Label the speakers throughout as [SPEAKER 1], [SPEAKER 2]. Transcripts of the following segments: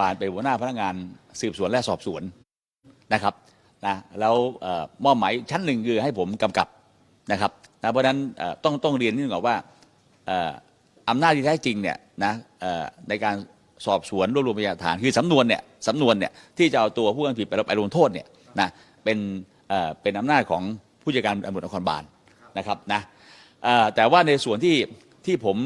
[SPEAKER 1] บาลเป็นหัวหน้าพนักงานสืบสวนและสอบสวนนะครับนะแล้วมอบหมายชั้นหนึ่งคือให้ผมกำกับนะครับนะเพราะฉะนั้นต้องต้องเรียนนิดนึงก่อนว่าอำนาจที่แท้จริงเนี่ยนะในการสอบสวนรวบรวมพยานหลักฐานคือสำนวนเนี่ยสำนวนเนี่ยที่จะเอาตัวผู้กระทำผิดไปไปลงโทษเนี่ยนะเป็นเป็นอำนาจของผู้จัดการตำรวจนครบาลนะครับนะแต่ว่าในส่วนที่ ที่ผม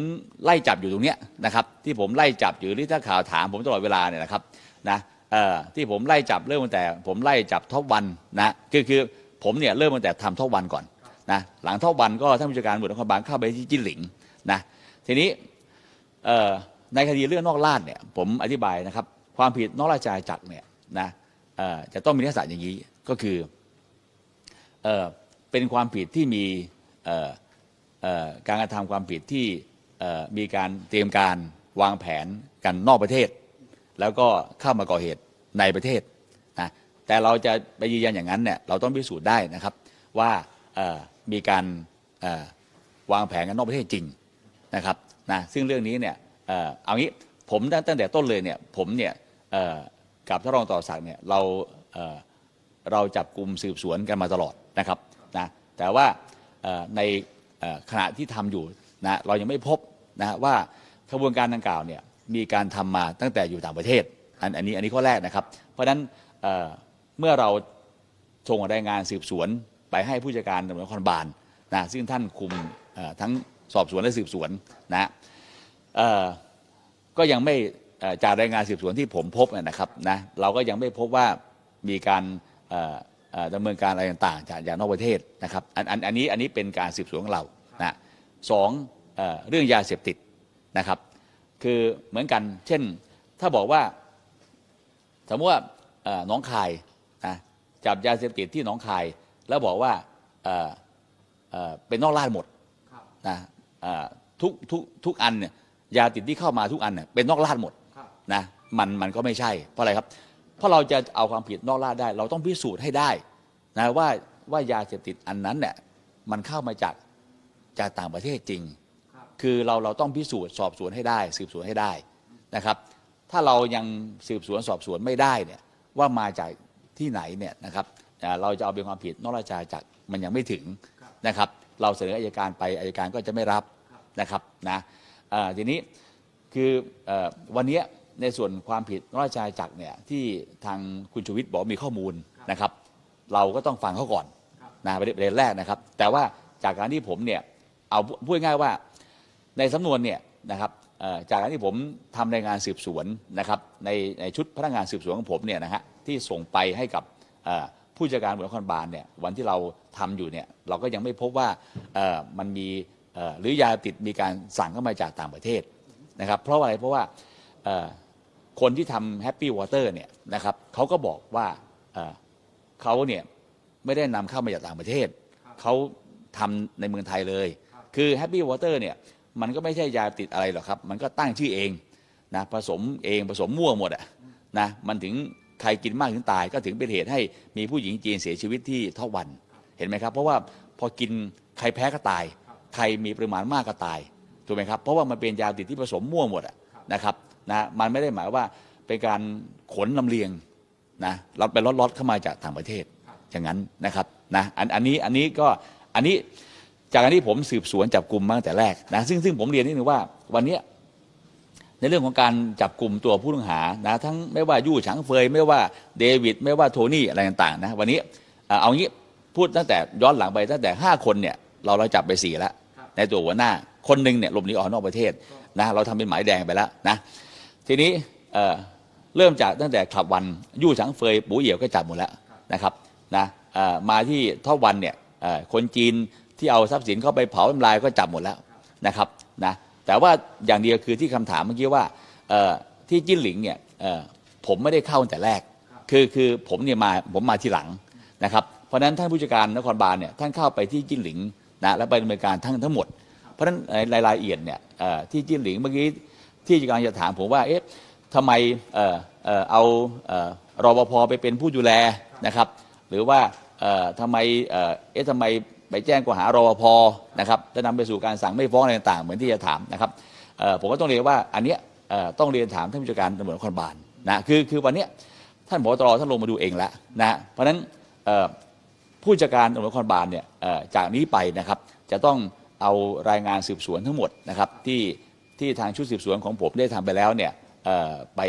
[SPEAKER 1] ไล่จับอยู่ตรงเนี้ยนะครับ ที่ผมไล่จับอยู่หรือถ้าข่าวถามผมตลอดเวลาเนี่ยนะครับนะเอ่อที่ผมไล่จับเริ่มตั้งแต่ ผมไล่จับท็อปวันนะคือคือผมเนี่ยเริ่มตั้งแต่ทำท็อปวันก่อนนะหลังท็อปวันก็ท่านผู้จัดการตรวจนครบาลเข้าไปที่จิ้นหลิงนะทีนี้เอ่อในคดีเรื่องนอกราชเนี่ยผมอธิบายนะครับ ความผิดนอกราชอาณาจักรเนี่ยนะเอ่อจะต้องมีลักษณะอย่างนี้ก็คือเอ่อเป็นความผิดที่มีเอ่อ การกระทำความผิดที่มีการเตรียมการวางแผนกันนอกประเทศ แล้วก็เข้ามาก่อเหตุในประเทศนะแต่เราจะไปยืนยันอย่างนั้นเนี่ยเราต้องพิสูจน์ได้นะครับว่ามีการวางแผนกันนอกประเทศจริงนะครับนะซึ่งเรื่องนี้เนี่ยเอางี้ผมตั้งแต่ต้นเลยเนี่ยผมเนี่ยกับท่านรองต่อศักเนี่ยเราเราจับกลุ่มสืบสวนกันมาตลอดนะครับนะแต่ว่าใน ขณะที่ทำอยู่นะเรายังไม่พบนะว่าขบวนการดังกล่าวเนี่ยมีการทำมาตั้งแต่อยู่ต่างประเทศอันอันนี้อันนี้ข้อแรกนะครับ เพราะฉะนั้นเเมื่อเราส่งรายงานสืบสวนไปให้ผู้จัดการตำรวจนครบาลนะซึ่งท่านคุมทั้งสอบสวนและสืบสวนนะก็ยังไม่จากรายงานสืบสวนที่ผมพบนะครับนะเราก็ยังไม่พบว่ามีการ ดำเนินการอะไรต่างๆ จากจากนอกประเทศนะครับอันอันอันนี้อันนี้เป็นการสืบสวนของเรานะสองเอ่อเรื่องยาเสพติดนะครับ คือเหมือนกันเช่นถ้าบอกว่าสมมติว่าเอ่อหน้องคายนะจับยาเสพติดที่หน้องคาย แล้วบอกว่าเอ่อเอ่อเป็นนอกราชหมดนะเอ่อทุกทุกทุกอันเนี่ยยาติดที่เข้ามาทุกอันเนี่ยเป็นนอกราชหมดนะมันมันก็ไม่ใช่เพราะอะไรครับ เพราะเราจะเอาความผิดนอกราชได้ เราต้องพิสูจน์ให้ได้นะว่าว่ายาเสพติดอันนั้นเนี่ยมันเข้ามาจากจากต่างประเทศจริง คือเราเราต้องพิสูจน์สอบสวนให้ได้ สืบสวนให้ได้นะครับ ถ้าเรายังสืบสวนสอบสวนไม่ได้เนี่ยว่ามาจากที่ไหนเนี่ยนะครับเราจะเอาเป็นความผิดนอกราชอาณาจักรมันยังไม่ถึงนะครับ เราเสนออายการไปอายการก็จะไม่รับนะครับนะทีนี้คืออวันนี้ ในส่วนความผิดนอกราชอาณาจักรเนี่ยที่ทางคุณชูวิทย์บอกมีข้อมูลนะครับ เราก็ต้องฟังเขาก่อนนะประเด็นประเด็นแรกนะครับ แต่ว่าจากการที่ผมเนี่ยเอาพูดง่ายๆว่าในสำนวนเนี่ยนะครับเอ่อจากการที่ผมทำรายงานสืบสวนนะครับในในชุดพนักงานสืบสวนของผมเนี่ยนะฮะที่ส่งไปให้กับเอ่อผู้จัดการตำรวจนครบาลเนี่ยวันที่เราทำอยู่เนี่ยเราก็ยังไม่พบว่าเอ่อมันมีเอ่อหรือยาติดมีการสั่งเข้ามาจากต่างประเทศนะครับ เพราะว่าอะไรเพราะว่าเอ่อ คนที่ทำแฮปปี้วอเตอร์เนี่ยนะครับเขาก็บอกว่าเอ่อเขาเนี่ยไม่ได้นำเข้ามาจากต่างประเทศ เขาทำในเมืองไทยเลย คือแฮปปี้วอเตอร์เนี่ยมันก็ไม่ใช่ยาติดอะไรหรอกครับ มันก็ตั้งชื่อเองนะผสมเองผสมมั่วหมดอะนะมันถึงใครกินมากถึงตายก็ถึงเป็นเหตุให้มีผู้หญิงจีนเสียชีวิตที่ท่อวันเห็นไหมครับ เพราะว่าพอกินใครแพ้ก็ตาย ใครมีปริมาณมากก็ตายถูกไหมครับเพราะว่ามันเป็นยาติดที่ผสมมั่วหมดอะนะครับ นะมันไม่ได้หมายว่าเป็นการขนลำเลียงนะเราเป็นล็อตๆเข้ามาจากต่างประเทศอย่างนั้นนะครับนะอันอันนี้อันนี้ก็อันนี้จากการที่ผมสืบสวนจับกลุ่มมาตั้งแต่แรกนะซึ่งซึ่งผมเรียนนิดนึงว่าวันเนี้ยในเรื่องของการจับกลุ่มตัวผู้ต้องหานะทั้งไม่ว่ายู่ฉางเฟย ไม่ว่าเดวิดไม่ว่าโทนี่อะไรต่างๆนะวันนี้เอ่อเอางี้พูดตั้งแต่ย้อนหลังไปตั้งแต่ 5 คนเนี่ยเราเราจับไปสี่แล้วในตัวหัวหน้าคนหนึ่งเนี่ยหลบหนีออกนอกประเทศนะเราทำเป็นหมายแดงไปแล้วนะ ทีนี้เอ่อเริ่มจากตั้งแต่ขับวันยู่ฉางเฟยปูเหี่ยวก็จับหมดแล้วนะครับนะเอ่อมาที่ท่อวันเนี่ยเอ่อคนจีนที่เอาทรัพย์สินเข้าไปเผาทำลายก็จับหมดแล้วนะครับนะแต่ว่าอย่างเดียวคือที่คำถามเมื่อกี้ว่าเอ่อที่จิ้นหลิงเนี่ยเอ่อผมไม่ได้เข้าตั้งแต่แรก คือคือผมเนี่ยมาผมมาทีหลังนะครับเพราะฉะนั้นท่านผู้จัดการนครบาลเนี่ยท่านเข้าไปที่จิ้นหลิงนะและไปดำเนินการทั้งทั้งหมด เพราะฉะนั้นในรายละเอียดเนี่ยเอ่อที่จิ้นหลิงเมื่อกี้ ที่กำลังจะถามผมว่าเอ๊ะทำไมเอ่อเอ่อเอาเอ่อรปภไปเป็นผู้ดูแลนะครับ หรือว่าเอ่อทำไมเอ่อเอ๊ะทำไมไปแจ้งข้อหารปภนะครับจะนำไปสู่การสั่งไม่ฟ้องอะไรต่างๆ เหมือนที่จะถามนะครับเอ่อผมก็ต้องเรียนว่าอันเนี้ยเอ่อต้องเรียนถามท่านผู้จัดการตำรวจนครบาลนะคือคือวันเนี้ยท่านผอตรท่านลงมาดูเองแล้วนะเพราะฉะนั้นเอ่อผู้จัดการตำรวจนครบาลเนี่ยเอ่อจากนี้ไปนะครับจะต้องเอารายงานสืบสวนทั้งหมดนะครับที่ ที่ทางชุดสืบสวนของผมได้ทำไปแล้วเนี่ยไป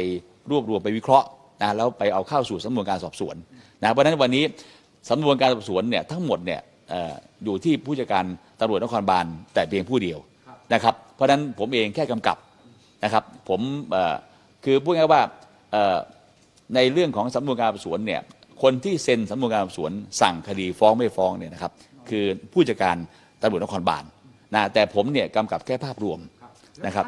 [SPEAKER 1] รวบรวมไปวิเคราะห์นะแล้วไปเอาเข้าสู่สำนวนการสอบสวนนะเพราะฉะนั้นวันนี้สำนวนการสอบสวนเนี่ยทั้งหมดเนี่ยออยู่ที่ผู้จัดการตำรวจนครบาลแต่เพียงผู้เดียวนะครับ เพราะฉะนั้นผมเองแค่กำกับนะครับผมคือพูดง่ายว่าในเรื่องของสำนวนการสอบสวนเนี่ยคนที่เซ็นสำนวนการสอบสวนสั่งคดีฟ้องไม่ฟ้องเนี่ยนะครับคือผู้จัดการตำรวจนครบาลนะแต่ผมเนี่ยกำกับแค่ภาพรวม นะครับ